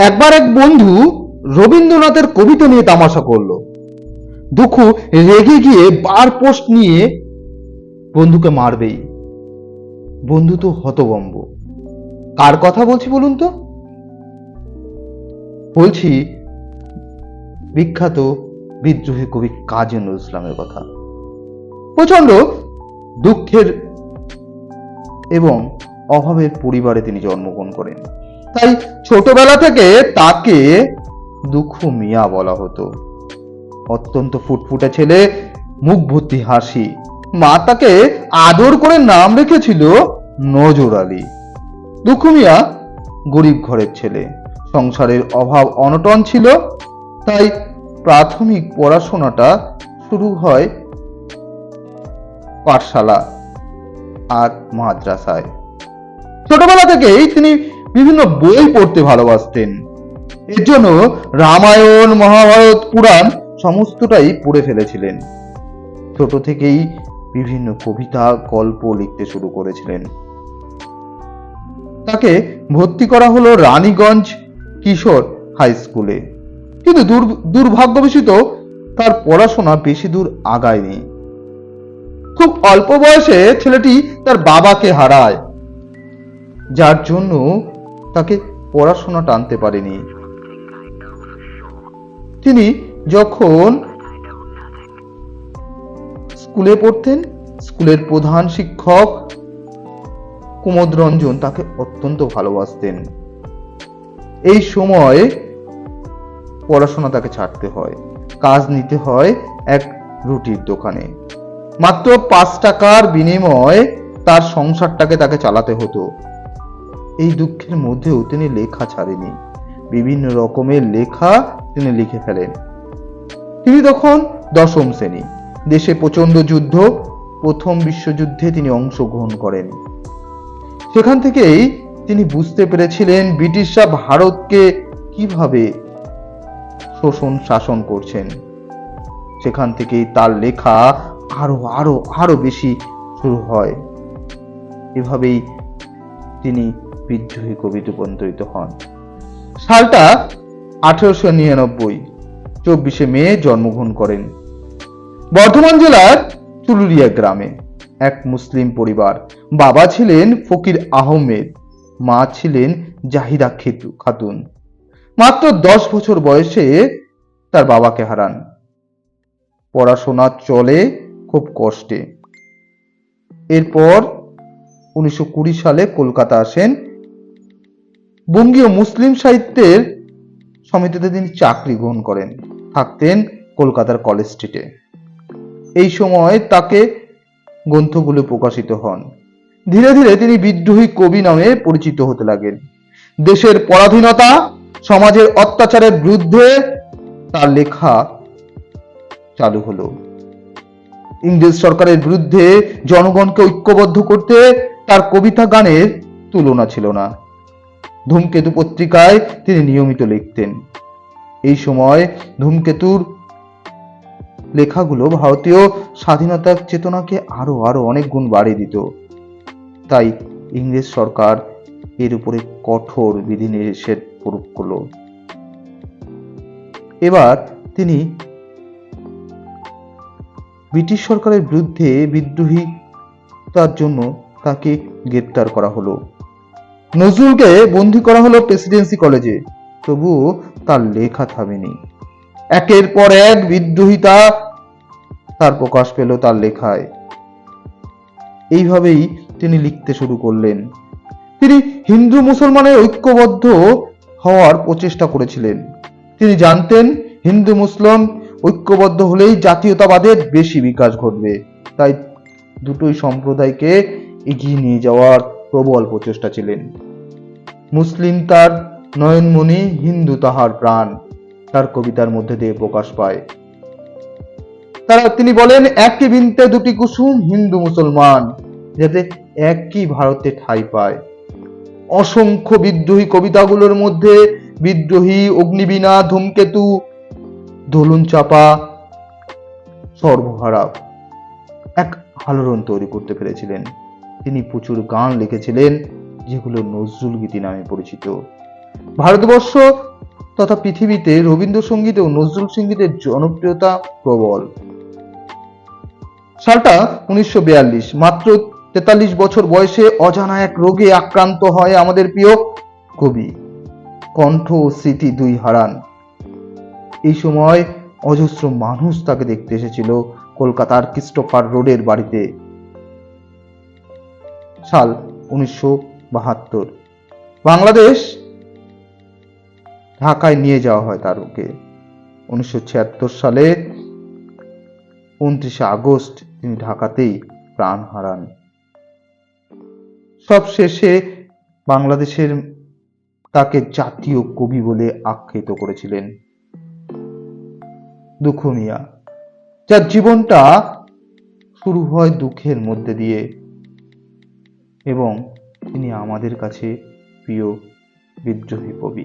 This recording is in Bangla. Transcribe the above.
একবার এক বন্ধু রবীন্দ্রনাথের কবিতা নিয়ে তামাশা করল। দুঃখু রেগে গিয়ে বার পোস্ট নিয়ে বন্ধুকে মারবেই। বন্ধু তো হতবম্ব। কার কথা বলছি বলুন তো? বলছি বিখ্যাত বিদ্রোহী কবি কাজী নজরুল ইসলামের কথা। প্রচণ্ড দুঃখের এবং অভাবের পরিবারে তিনি জন্মগ্রহণ করেন। তাই ছোটবেলা থেকে তাকে দুঃখ মিয়া বলা হতো। অত্যন্ত ফুটফুটে ছেলে মুখ ভর্তি হাসি। মা তাকে আদর করে নাম রেখেছিল নজর আলী। দুঃখ মিয়া গরিব ঘরের ছেলে। সংসারের অভাব অনটন ছিল, তাই প্রাথমিক পড়াশোনাটা শুরু হয় পাঠশালা আর মাদ্রাসায়। ছোটবেলা থেকেই তিনি বিভিন্ন বই পড়তে ভালোবাসতেন। এর জন্য রামায়ণ, মহাভারত, পুরাণ সমস্তটাই পড়ে ফেলেছিলেন। ছোট থেকেই বিভিন্ন কবিতা, গল্প লিখতে শুরু করেছিলেন। তাকে ভর্তি করা হলো রানীগঞ্জ কিশোর হাই স্কুলে। কিন্তু দুর- দুর্ভাগ্যবশত তার পড়াশোনা বেশি দূর আগায়নি। খুব অল্প বয়সে ছেলেটি তার বাবাকে হারায়। যার জন্য তাকে পড়াশোনা টানতে পারেনি। তিনি যখন স্কুলে পড়তেন, স্কুলের প্রধান শিক্ষক কুমোদ রঞ্জন তাকে অত্যন্ত ভালোবাসতেন। এই সময় পড়াশোনা তাকে ছাড়তে হয়, কাজ নিতে হয় এক রুটির দোকানে। মাত্র পাঁচ টাকার বিনিময়ে তার সংসারটাকে তাকে চালাতে হতো। এই দুঃখের মধ্যেও তিনি লেখা ছাড়েনি। বিভিন্ন রকমের লেখা তিনি লিখে ফেলেন। তিনি তখন দশম শ্রেণি। দেশে প্রচণ্ড যুদ্ধ, প্রথম বিশ্বযুদ্ধে তিনি অংশগ্রহণ করেন। সেখান থেকেই তিনি বুঝতে পেরেছিলেন ব্রিটিশরা ভারতকে কীভাবে শোষণ শাসন করছেন। সেখান থেকেই তার লেখা আরও আরও আরও বেশি শুরু হয়। এভাবেই তিনি বিদ্রোহী কবি রূপান্তরিত হন। সালটা আঠেরোশো নিরানব্বই, চব্বিশে মে জন্মগ্রহণ করেন। বর্ধমান জেলার চুলুরিয়া গ্রামে এক মুসলিম পরিবার বাবা ছিলেন ফকির আহমেদ, মা ছিলেন জাহিদা খেতু- খাতুন। মাত্র দশ বছর বয়সে তার বাবাকে হারান। পড়াশোনা চলে খুব কষ্টে। এরপর উনিশশো কুড়ি সালে কলকাতা আসেন বঙ্গীয় মুসলিম সাহিত্যের সমিতিতে তিনি চাকরি গ্রহণ করেন, থাকতেন কলকাতার কলেজ স্ট্রিটে। এই সময় তাকে গ্রন্থগুলো প্রকাশিত হন। ধীরে ধীরে তিনি বিদ্রোহী কবি নামে পরিচিত হতে লাগেন। দেশের পরাধীনতা, সমাজের অত্যাচারের বিরুদ্ধে তার লেখা চালু হলো। ইংরেজ সরকারের বিরুদ্ধে জনগণকে ঐক্যবদ্ধ করতে তার কবিতা গানের তুলনা ছিল না। ধূমকেতু পত্রিকায় তিনি নিয়মিত লিখতেন। এই সময় ধূমকেতুর লেখাগুলো ভারতীয় স্বাধীনতার চেতনাকে আরও আরও অনেক গুণ বাড়িয়ে দিত। তাই ইংরেজ সরকার এর উপরে কঠোর বিধিনিষেধ প্রয়োগ করল। এবার তিনি ব্রিটিশ সরকারের বিরুদ্ধে বিদ্রোহী তার জন্য তাকে গ্রেপ্তার করা হলো। নজরুলকে বন্দী করা হলো প্রেসিডেন্সি কলেজে। তবু তার লেখা থামেনি। একের পর এক বিদ্রোহিতা তার প্রকাশ পেল তার লেখায়। এইভাবেই তিনি লিখতে শুরু করলেন। তিনি হিন্দু মুসলমানের ঐক্যবদ্ধ হওয়ার প্রচেষ্টা করেছিলেন। তিনি জানতেন হিন্দু মুসলিম ঐক্যবদ্ধ হলেই জাতীয়তাবাদের বেশি বিকাশ ঘটবে। তাই দুটোই সম্প্রদায়কে এগিয়ে নিয়ে যাওয়ার প্রবল প্রচেষ্টা ছিলেন। মুসলিম তার নয়নমণি হিন্দু তাহার প্রাণ। তার কবিতার মধ্যে দিয়ে প্রকাশ পায়। তারা তিনি বলেন, একই বিনতে দুটি কুসুম হিন্দু মুসলমান, যাতে একই ভারতে ঠাঁই পায়। অসংখ্য বিদ্রোহী কবিতাগুলোর মধ্যে, বিদ্রোহী অগ্নিবীণা, ধূমকেতু, দোলন চাপা, সর্বহারা এক আলোড়ন তৈরি করতে পেরেছিলেন। তিনি প্রচুর গান লিখেছিলেন। যেগুলো নজরুল গীতি নামে পরিচিত। ভারতবর্ষ তথা পৃথিবীতে রবীন্দ্রসঙ্গীত ও নজরুল সঙ্গীতের জনপ্রিয়তা প্রবল। সালটা উনিশশো বিয়াল্লিশ, মাত্র তেতাল্লিশ বছর বয়সে অজানা এক রোগে আক্রান্ত হয় আমাদের প্রিয় কবি। কণ্ঠ ও স্মৃতি দুই হারান। এই সময় অজস্র মানুষ তাকে দেখতে এসেছিল কলকাতার ক্রিস্টোফার রোডের বাড়িতে। সাল উনিশশো বাহাত্তর। বাংলাদেশ ঢাকায় নিয়ে যাওয়া হয় তারকে। উনিশশো ছিয়াত্তর সালে উনত্রিশে আগস্ট তিনি ঢাকাতেই প্রাণ হারান। সব শেষে বাংলাদেশের তাকে জাতীয় কবি বলে আখ্যায়িত করেছিলেন। দুঃখ মিয়া, যার জীবনটা শুরু হয় দুঃখের মধ্যে দিয়ে এবং তিনি আমাদের কাছে প্রিয় বিদ্রোহী কবি।